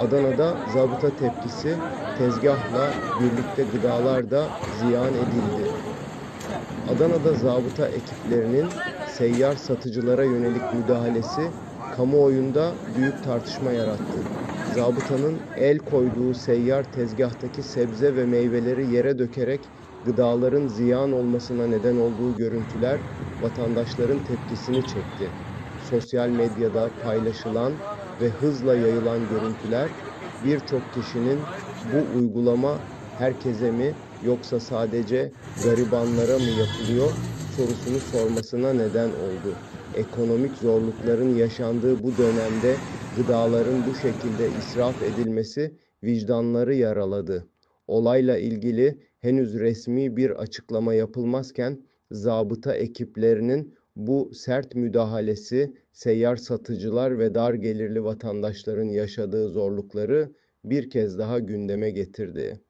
Adana'da zabıta tepkisi tezgahla birlikte gıdalar da ziyan edildi. Adana'da zabıta ekiplerinin seyyar satıcılara yönelik müdahalesi kamuoyunda büyük tartışma yarattı. Zabıtanın el koyduğu seyyar tezgahtaki sebze ve meyveleri yere dökerek gıdaların ziyan olmasına neden olduğu görüntüler vatandaşların tepkisini çekti. Sosyal medyada paylaşılan ve hızla yayılan görüntüler birçok kişinin bu uygulama herkese mi yoksa sadece garibanlara mı yapılıyor sorusunu sormasına neden oldu. Ekonomik zorlukların yaşandığı bu dönemde gıdaların bu şekilde israf edilmesi vicdanları yaraladı. Olayla ilgili henüz resmi bir açıklama yapılmazken zabıta ekiplerinin bu sert müdahalesi seyyar satıcılar ve dar gelirli vatandaşların yaşadığı zorlukları bir kez daha gündeme getirdi.